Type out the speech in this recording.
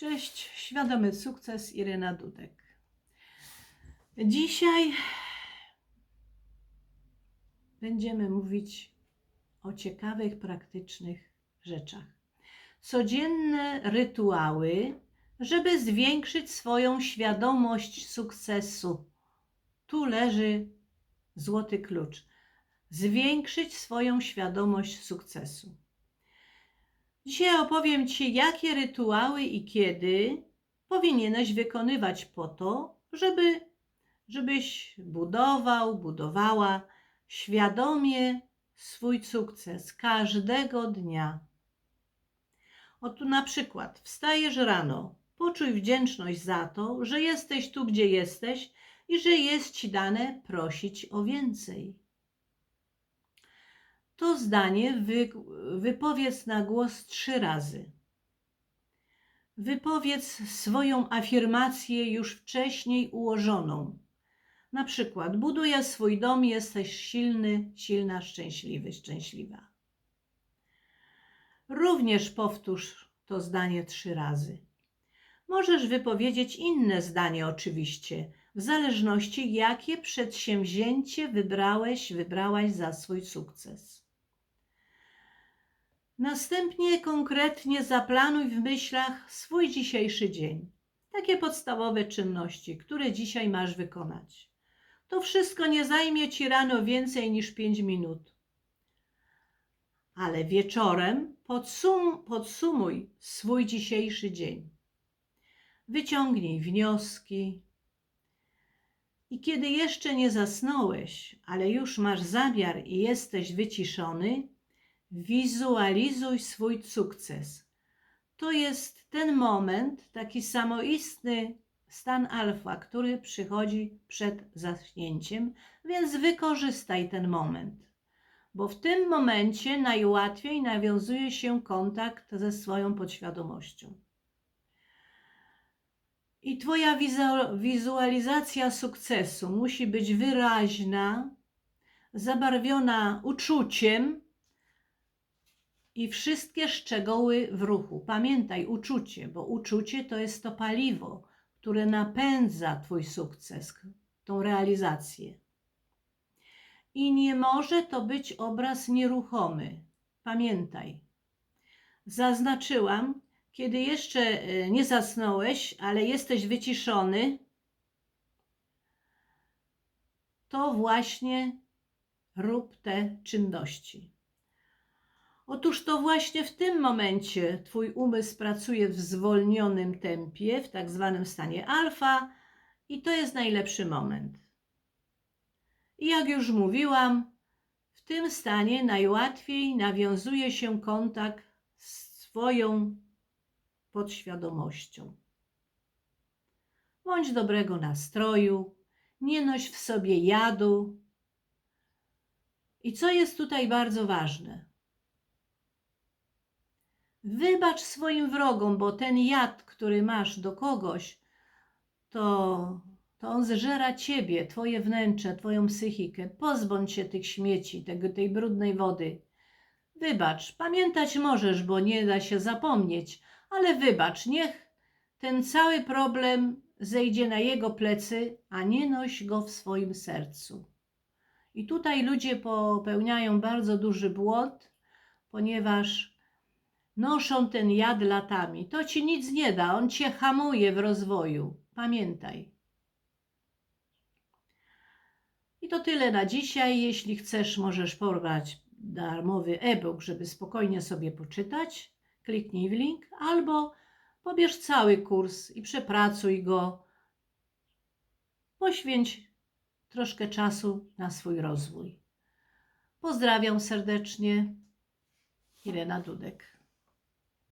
Cześć, świadomy sukces Irena Dudek. Dzisiaj będziemy mówić o ciekawych, praktycznych rzeczach. Codzienne rytuały, żeby zwiększyć swoją świadomość sukcesu. Tu leży złoty klucz. Zwiększyć swoją świadomość sukcesu. Dzisiaj opowiem Ci, jakie rytuały i kiedy powinieneś wykonywać po to, żeby, żebyś budował, budowała świadomie swój sukces każdego dnia. Oto na przykład wstajesz rano, poczuj wdzięczność za to, że jesteś tu, gdzie jesteś i że jest Ci dane prosić o więcej to zdanie wy, wypowiedz na głos trzy razy. Wypowiedz swoją afirmację już wcześniej ułożoną. Na przykład, buduję swój dom, jesteś silny, silna, szczęśliwy, szczęśliwa. Również powtórz to zdanie trzy razy. Możesz wypowiedzieć inne zdanie, oczywiście, w zależności, jakie przedsięwzięcie wybrałeś, wybrałaś za swój sukces. Następnie konkretnie zaplanuj w myślach swój dzisiejszy dzień. Takie podstawowe czynności, które dzisiaj masz wykonać. To wszystko nie zajmie ci rano więcej niż 5 minut. Ale wieczorem podsum podsumuj swój dzisiejszy dzień. Wyciągnij wnioski. I kiedy jeszcze nie zasnąłeś, ale już masz zamiar i jesteś wyciszony, wizualizuj swój sukces. To jest ten moment, taki samoistny stan alfa, który przychodzi przed zaśnięciem, więc wykorzystaj ten moment, bo w tym momencie najłatwiej nawiązuje się kontakt ze swoją podświadomością. I Twoja wizualizacja sukcesu musi być wyraźna, zabarwiona uczuciem, i wszystkie szczegóły w ruchu. Pamiętaj, uczucie, bo uczucie to jest to paliwo, które napędza Twój sukces, tą realizację. I nie może to być obraz nieruchomy. Pamiętaj. Zaznaczyłam, kiedy jeszcze e, nie zasnąłeś, ale jesteś wyciszony, to właśnie rób te czynności. Otóż to właśnie w tym momencie Twój umysł pracuje w zwolnionym tempie, w tak zwanym stanie alfa, i to jest najlepszy moment. I jak już mówiłam, w tym stanie najłatwiej nawiązuje się kontakt z swoją podświadomością. Bądź dobrego nastroju, nie noś w sobie jadu. I co jest tutaj bardzo ważne? Wybacz swoim wrogom, bo ten jad, który masz do kogoś, to, to on zżera ciebie, twoje wnętrze, twoją psychikę. Pozbądź się tych śmieci, tego, tej brudnej wody. Wybacz, pamiętać możesz, bo nie da się zapomnieć, ale wybacz, niech ten cały problem zejdzie na jego plecy, a nie noś go w swoim sercu. I tutaj ludzie popełniają bardzo duży błąd, ponieważ noszą ten jad latami. To ci nic nie da, on cię hamuje w rozwoju. Pamiętaj. I to tyle na dzisiaj. Jeśli chcesz, możesz pobrać darmowy e-book, żeby spokojnie sobie poczytać. Kliknij w link albo pobierz cały kurs i przepracuj go. Poświęć troszkę czasu na swój rozwój. Pozdrawiam serdecznie. Irena Dudek.